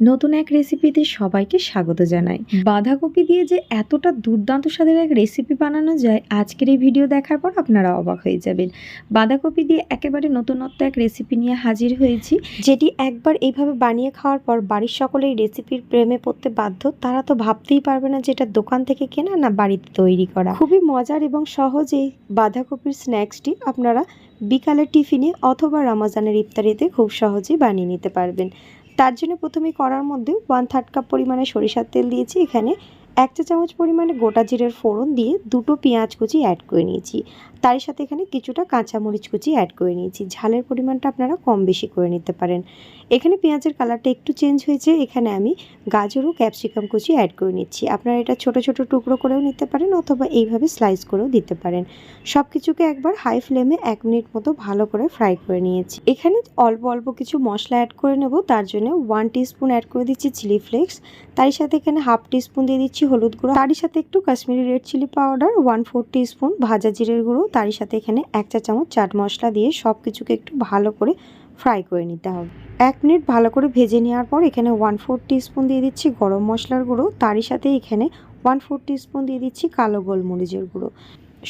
নতুন এক রেসিপিতে সবাইকে স্বাগত জানাই। বাঁধাকপি দিয়ে যে এতটা দুর্দান্ত স্বাদের এক রেসিপি বানানো যায়, আজকের এই ভিডিও দেখার পর আপনারা অবাক হয়ে যাবেন। বাঁধাকপি দিয়ে একেবারে নতুনত্ব এক রেসিপি নিয়ে হাজির হয়েছি, যেটি একবার এইভাবে বানিয়ে খাওয়ার পর বাড়ির সকলে এই রেসিপির প্রেমে পড়তে বাধ্য, তারা তো ভাবতেই পারবে না যে এটা দোকান থেকে কেনা না বাড়িতে তৈরি করা। খুবই মজার এবং সহজেই বাঁধাকপির স্ন্যাক্সটি আপনারা বিকালের টিফিনে অথবা রমজানের ইফতারিতে খুব সহজেই বানিয়ে নিতে পারবেন। তার জন্য প্রথমে করার মধ্যে ওয়ান থার্ড কাপ পরিমাণে সরিষার তেল দিয়েছি। এখানে এক চা চামচ পরিমাণে গোটা জিরের ফোড়ন দিয়ে দুটো পেঁয়াজ কুচি অ্যাড করে নিয়েছি। তার সাথে এখানে কিছুটা কাঁচামরিচ কুচি অ্যাড করে নিয়েছি। ঝালের পরিমাণটা আপনারা কম বেশি করে নিতে পারেন। এখানে পেঁয়াজের কালারটা একটু চেঞ্জ হয়েছে। এখানে আমি গাজর ও ক্যাপসিকাম কুচি অ্যাড করে নিচ্ছি। আপনারা এটা ছোট ছোট টুকরো করেও নিতে পারেন অথবা এইভাবে স্লাইস করেও দিতে পারেন। সব কিছুকে একবার হাই ফ্লেমে এক মিনিট মতো ভালো করে ফ্রাই করে নিয়েছি। এখানে অল্প অল্প কিছু মশলা অ্যাড করে নেব। তার জন্য ওয়ান টিস্পুন অ্যাড করে দিচ্ছি চিলি ফ্লেক্স তারই সাথে এখানে হাফ টিস্পুন দিয়ে দিচ্ছি হলুদ গুঁড়ো। তারই সাথে একটু Kashmiri red chilli powder one four teaspoon ভাজা জিরের গুঁড়ো, তারই সাথে এখানে এক চা চামচ চাট মশলা দিয়ে সব কিছুকে একটু ভালো করে ফ্রাই করে নিতে হবে। এক মিনিট ভালো করে ভেজে নেওয়ার পর এখানে ওয়ান ফোর টিস্পুন দিয়ে দিচ্ছি গরম মশলার গুঁড়ো, তারই সাথে এখানে ওয়ান ফোর টিস্পুন দিয়ে দিচ্ছি কালো গোলমরিচের গুঁড়ো।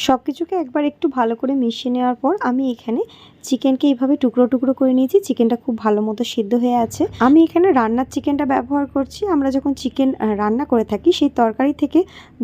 সব কিছুকে একবার একটু ভালো করে মিশিয়ে নেওয়ার পর আমি এখানে চিকেনকে এইভাবে টুকরো টুকরো করে নিয়েছি চিকেনটা খুব ভালো মতো সিদ্ধ হয়ে আছে। আমি এখানে রান্নার চিকেনটা ব্যবহার করছি। আমরা যখন চিকেন রান্না করে থাকি সেই তরকারি থেকে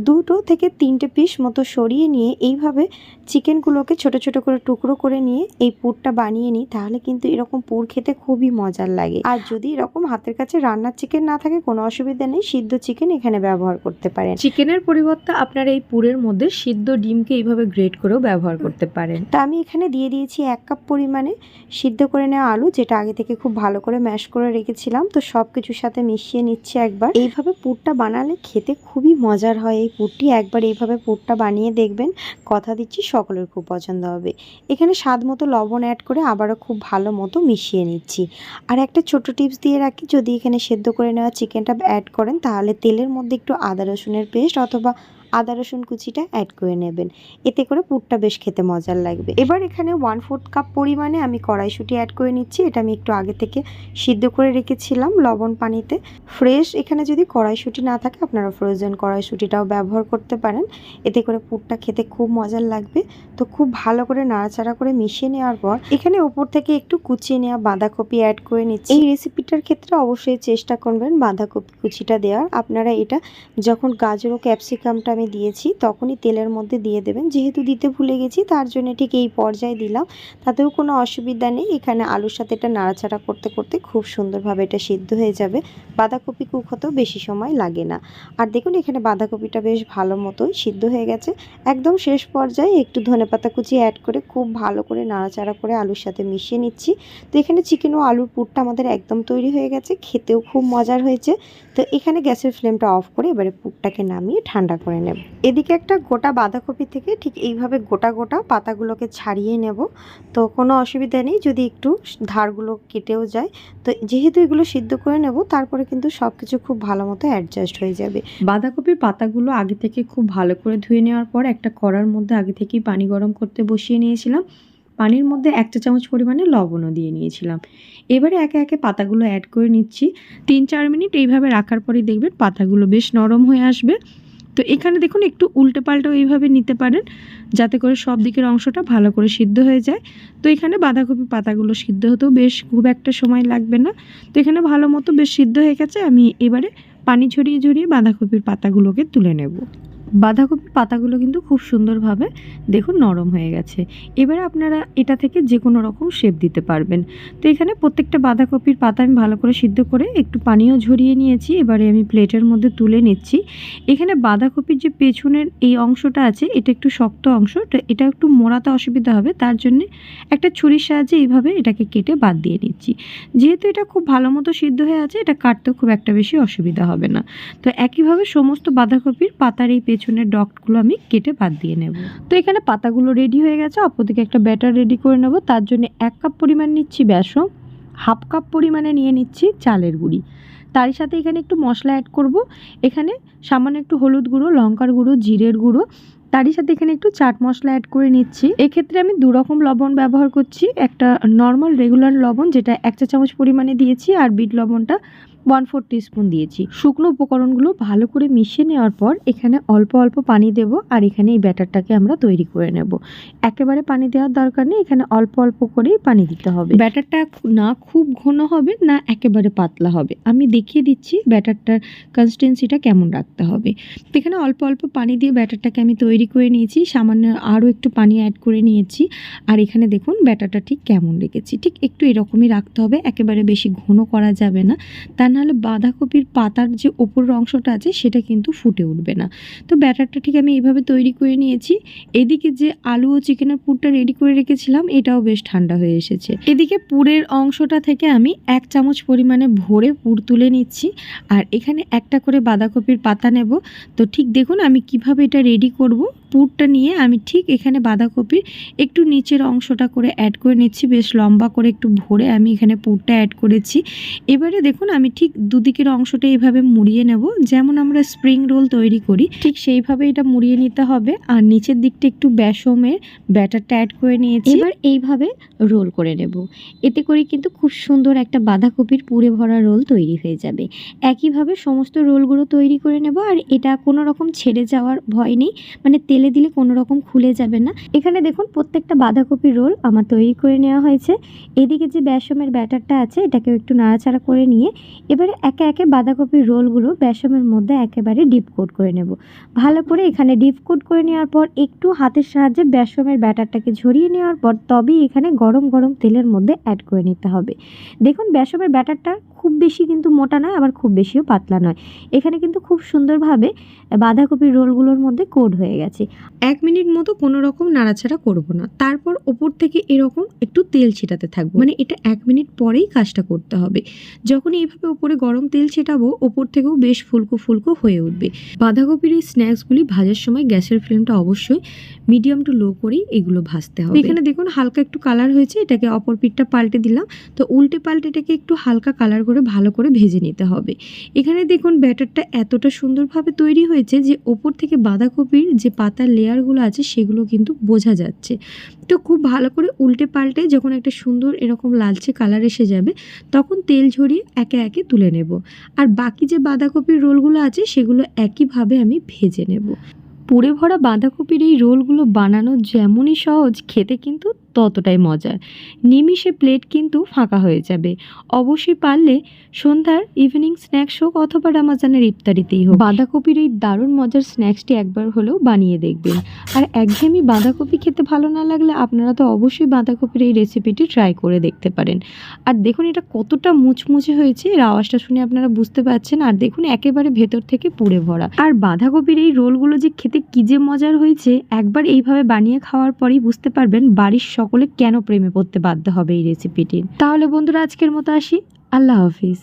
দুটো থেকে তিনটে পিস মতো সরিয়ে নিয়ে এইভাবে চিকেনগুলোকে ছোট ছোট করে টুকরো করে নিয়ে এই পুরটা বানিয়ে নিই তাহলে কিন্তু এরকম পুর খেতে খুবই মজার লাগে। আর যদি এরকম হাতের কাছে রান্নার চিকেন না থাকে কোনো অসুবিধা নেই সিদ্ধ চিকেন এখানে ব্যবহার করতে পারেন। চিকেনের পরিবর্তে আপনারা এই পুরের মধ্যে সিদ্ধ ডিমকে এইভাবে গ্রেট করেও ব্যবহার করতে পারেন। তা আমি এখানে দিয়ে দিয়েছি এক কাপ পরিমাণে সিদ্ধ করে নেওয়া আলু, যেটা আগে থেকে খুব ভালো করে ম্যাশ করে রেখেছিলাম। তো সব কিছুর সাথে মিশিয়ে নিচ্ছি একবার। এইভাবে পুরটা বানালে খেতে খুবই মজার হয়। এই পুরটি একবার এইভাবে পুরটা বানিয়ে দেখবেন। কথা দিচ্ছি, সকলের খুব পছন্দ হবে। এখানে স্বাদ মতো লবণ অ্যাড করে আবারও খুব ভালো মতো মিশিয়ে নিচ্ছি। আর একটা ছোট টিপস দিয়ে রাখি, যদি এখানে সেদ্ধ করে নেওয়া চিকেনটা অ্যাড করেন, তাহলে তেলের মধ্যে একটু আদা রসুনের পেস্ট অথবা আদা, রসুন কুচিটা অ্যাড করে নেবেন। এতে করে পুরটা বেশ খেতে মজার লাগবে। এবার এখানে ওয়ান ফোর্থ কাপ পরিমাণে আমি কড়াইশুঁটি অ্যাড করে নিচ্ছি। এটা আমি একটু আগে থেকে সিদ্ধ করে রেখেছিলাম লবণ পানিতে। ফ্রেশ এখানে যদি কড়াইশুঁটি না থাকে, আপনারা ফ্রোজেন কড়াইশুঁটিটাও ব্যবহার করতে পারেন। এতে করে পুরটা খেতে খুব মজার লাগবে। তো খুব ভালো করে নাড়াচাড়া করে মিশিয়ে নেওয়ার পর এখানে ওপর থেকে একটু কুচিয়ে নেওয়া বাঁধাকপি অ্যাড করে নিচ্ছি। এই রেসিপিটার ক্ষেত্রে অবশ্যই চেষ্টা করবেন বাঁধাকপি কুচিটা দেওয়ার। আপনারা এটা যখন গাজর ও ক্যাপসিকামটা আমি দিয়েছি, তখনই তেলের মধ্যে দিয়ে দেবেন। যেহেতু দিতে ভুলে গেছি, তার জন্য ঠিক এই পর্যায়ে দিলাম। তাতেও কোনো অসুবিধা নেই। এখানে আলুর সাথে এটা নাড়াচাড়া করতে করতে খুব সুন্দরভাবে এটা সিদ্ধ হয়ে যাবে। বাঁধাকপি কুক হতেও বেশি সময় লাগে না। আর দেখুন, এখানে বাঁধাকপিটা বেশ ভালো মতোই সিদ্ধ হয়ে গেছে। একদম শেষ পর্যায়ে একটু ধনেপাতা কুচি অ্যাড করে খুব ভালো করে নাড়াচাড়া করে আলুর সাথে মিশিয়ে নিচ্ছি। তো এখানে চিকেন ও আলুর পুরটা আমাদের একদম তৈরি হয়ে গেছে। খেতেও খুব মজার হয়েছে। তো এখানে গ্যাসের ফ্লেমটা অফ করে এবারে পুরটাকে নামিয়ে ঠান্ডা করে নেব। এদিকে একটা গোটা বাঁধাকপি থেকে ঠিক এইভাবে গোটা গোটা পাতাগুলোকে ছাড়িয়ে নেব। তো কোনো অসুবিধা নেই, যদি একটু ধারগুলো কেটেও যায়। তো যেহেতু এগুলো সিদ্ধ করে নেব, তারপরে কিন্তু সব কিছু খুব ভালো মতো অ্যাডজাস্ট হয়ে যাবে। বাঁধাকপির পাতাগুলো আগে থেকে খুব ভালো করে ধুয়ে নেওয়ার পর একটা কড়ার মধ্যে আগে থেকেই পানি গরম করতে বসিয়ে নিয়েছিলাম। পানির মধ্যে এক চা চামচ পরিমাণে লবণও দিয়ে নিয়েছিলাম। এবারে একে একে পাতাগুলো অ্যাড করে নিচ্ছি। তিন চার মিনিট এইভাবে রাখার পরেই দেখবেন পাতাগুলো বেশ নরম হয়ে আসবে। তো এখানে দেখুন একটু উল্টে পাল্টা এইভাবে নিতে পারেন, যাতে করে সব দিকের অংশটা ভালো করে সিদ্ধ হয়ে যায়। তো এখানে বাঁধাকপি পাতাগুলো সিদ্ধ হতেও বেশ খুব একটা সময় লাগবে না। তো এখানে ভালো মতো বেশ সিদ্ধ হয়ে গেছে, আমি এবারে পানি ঝরিয়ে ঝরিয়ে বাঁধাকপির পাতাগুলোকে তুলে নেব। বাঁধাকপির পাতাগুলো কিন্তু খুব সুন্দরভাবে দেখুন নরম হয়ে গেছে। এবারে আপনারা এটা থেকে যে কোনো রকম শেপ দিতে পারবেন। তো এখানে প্রত্যেকটা বাঁধাকপির পাতা আমি ভালো করে সিদ্ধ করে একটু পানিও ঝরিয়ে নিয়েছি। এবারে আমি প্লেটের মধ্যে তুলে নিচ্ছি। এখানে বাঁধাকপির যে পেছনের এই অংশটা আছে, এটা একটু শক্ত অংশ। এটা একটু মোড়াতে অসুবিধা হবে। তার জন্যে একটা ছুরির সাহায্যে এইভাবে এটাকে কেটে বাদ দিয়ে নিচ্ছি। যেহেতু এটা খুব ভালো মতো সিদ্ধ হয়ে আছে, এটা কাটতেও খুব একটা বেশি অসুবিধা হবে না। তো একইভাবে সমস্ত বাঁধাকপির পাতার এই পেছনের ডকগুলো আমি কেটে বাদ দিয়ে নেব। তো এখানে পাতাগুলো রেডি হয়ে গেছে, অপরদিকে একটা ব্যাটার রেডি করে নেব। তার জন্য এক কাপ পরিমাণ নিচ্ছি বেসন হাফ কাপ পরিমাণে নিয়ে নিচ্ছি চালের গুঁড়ি। তারই সাথে এখানে একটু মশলা অ্যাড করব। এখানে সামান্য একটু হলুদ গুঁড়ো, লঙ্কার গুঁড়ো, জিরের গুঁড়ো, তারই সাথে এখানে একটু চাট মশলা অ্যাড করে নিচ্ছি। এক্ষেত্রে আমি দু রকম লবণ ব্যবহার করছি। একটা নর্মাল রেগুলার লবণ যেটা এক চা চামচ পরিমাণে দিয়েছি, আর বিট লবণটা ওয়ান ফোর টিস্পুন দিয়েছি। শুকনো উপকরণগুলো ভালো করে মিশিয়ে নেওয়ার পর এখানে অল্প অল্প পানি দেব আর এখানে এই ব্যাটারটাকে আমরা তৈরি করে নেব। একেবারে পানি দেওয়ার দরকার নেই, এখানে অল্প অল্প করেই পানি দিতে হবে। ব্যাটারটা না খুব ঘন হবে, না একেবারে পাতলা হবে। আমি দেখিয়ে দিচ্ছি ব্যাটারটার কনসিস্টেন্সিটা কেমন রাখতে হবে। এখানে অল্প অল্প পানি দিয়ে ব্যাটারটাকে আমি তৈরি করে নিয়েছি, সামান্য আরও একটু পানি অ্যাড করে নিয়েছি। আর এখানে দেখুন ব্যাটারটা ঠিক কেমন রেখেছি, ঠিক একটু এরকমই রাখতে হবে, একেবারে বেশি ঘন করা যাবে না। তা নাহলে বাঁধাকপির পাতার যে ওপরের অংশটা আছে, সেটা কিন্তু ফুটে উঠবে না। তো ব্যাটারটা ঠিক আমি এইভাবে তৈরি করে নিয়েছি। এদিকে যে আলু ও চিকেনের পুরটা রেডি করে রেখেছিলাম, এটাও বেশ ঠান্ডা হয়ে এসেছে। এদিকে পুরের অংশটা থেকে আমি এক চামচ পরিমাণে ভরে পুর তুলে নিচ্ছি। আর এখানে একটা করে বাঁধাকপির পাতা নেব। তো ঠিক দেখুন আমি কীভাবে এটা রেডি করব। পুরটা নিয়ে আমি ঠিক এখানে বাঁধাকপির একটু নিচের অংশটা করে অ্যাড করে নিচ্ছি বেশ লম্বা করে একটু ভরে আমি এখানে পুরটা অ্যাড করেছি। এবারে দেখুন আমি ঠিক দুদিকের অংশটা এইভাবে মুড়িয়ে নেব যেমন আমরা স্প্রিং রোল তৈরি করি ঠিক। সেইভাবে এটা মুড়িয়ে নিতে হবে। আর নিচের দিকটা একটু বেসমের ব্যাটারটা অ্যাড করে নিয়েছি। এবার এইভাবে রোল করে নেব। এতে করে কিন্তু খুব সুন্দর একটা বাঁধাকপির পুরে ভরা রোল তৈরি হয়ে যাবে। একইভাবে সমস্ত রোলগুলো তৈরি করে নেব আর এটা কোনো রকম ছেড়ে যাওয়ার ভয় নেই। মানে তেলে দিলে কোনো রকম খুলে যাবে না। এখানে দেখুন প্রত্যেকটা বাঁধাকপির রোল আমার তৈরি করে নেওয়া হয়েছে। এদিকে যে বেসমের ব্যাটারটা আছে এটাকেও একটু নাড়াচাড়া করে নিয়ে এবারে একে একে বাঁধাকপির রোলগুলো বেসমের মধ্যে একেবারে ডিপ কোট করে নেব। ভালো করে এখানে ডিপ কোট করে নেওয়ার পর একটু হাতের সাহায্যে বেসমের ব্যাটারটাকে ঝরিয়ে নেওয়ার পর তবেই এখানে গরম গরম তেলের মধ্যে অ্যাড করে নিতে হবে। দেখুন বেসমের ব্যাটারটা খুব বেশি কিন্তু মোটা নয়, আবার খুব বেশিও পাতলা নয়। এখানে কিন্তু খুব সুন্দরভাবে বাঁধাকপির রোলগুলোর মধ্যে কোড হয়ে গেছে। এক মিনিট মতো কোনো রকম নাড়াচাড়া করব না। তারপর ওপর থেকে এরকম একটু তেল ছিটাতে থাকব। মানে এটা এক মিনিট পরেই কাজটা করতে হবে। যখন এইভাবে ওপরে গরম তেল ছেটাবো, ওপর থেকেও বেশ ফুলকো ফুলকো হয়ে উঠবে। বাঁধাকপির এই স্ন্যাক্সগুলি ভাজার সময় গ্যাসের ফ্লেমটা অবশ্যই মিডিয়াম টু লো করেই এগুলো ভাজতে হবে। এখানে দেখুন হালকা একটু কালার হয়েছে, এটাকে অপর পিঠটা পাল্টে দিলাম। তো উল্টে পাল্টে এটাকে একটু হালকা কালার করে ভালো করে ভেজে নিতে হবে। এখানে দেখুন ব্যাটারটা এতটা সুন্দরভাবে তৈরি হয়েছে যে ওপর থেকে বাঁধাকপির যে পাতার লেয়ারগুলো আছে সেগুলো কিন্তু বোঝা যাচ্ছে। তো খুব ভালো করে উল্টে পাল্টে যখন একটা সুন্দর এরকম লালচে কালার এসে যাবে, তখন তেল ঝরিয়ে একে একে তুলে নেব। আর বাকি যে বাঁধাকপির রোলগুলো আছে সেগুলো একইভাবে আমি ভেজে নেব। পুড়ে ভরা বাঁধাকপির এই রোলগুলো বানানো যেমনই সহজ, খেতে কিন্তু ততটাই মজার। নিমিষে প্লেট কিন্তু ফাঁকা হয়ে যাবে। অবশ্যই পারলে সন্ধ্যার ইভিনিং স্ন্যাক্স হোক অথবা রামাজানের ইফতারিতেই হোক। বাঁধাকপির এই দারুণ মজার স্ন্যাক্সটি একবার হলেও বানিয়ে দেখবেন। আর একঘেয়েমি বাঁধাকপি খেতে ভালো না লাগলে আপনারা তো অবশ্যই বাঁধাকপির এই রেসিপিটি ট্রাই করে দেখতে পারেন। আর দেখুন এটা কতটা মুচমুচে হয়েছে, এর আওয়াজটা শুনে আপনারা বুঝতে পারছেন। আর দেখুন একেবারে ভেতর থেকে পুড়ে ভরা। আর বাঁধাকপির এই রোলগুলো যে খেতে কী যে মজার হয়েছে, একবার এইভাবে বানিয়ে খাওয়ার পরেই বুঝতে পারবেন বাড়ির সকলে কেন প্রেমে পড়তে বাধ্য হবে এই রেসিপিটির তাহলে বন্ধুরা, আজকের মতো আসি। আল্লাহ হাফিজ।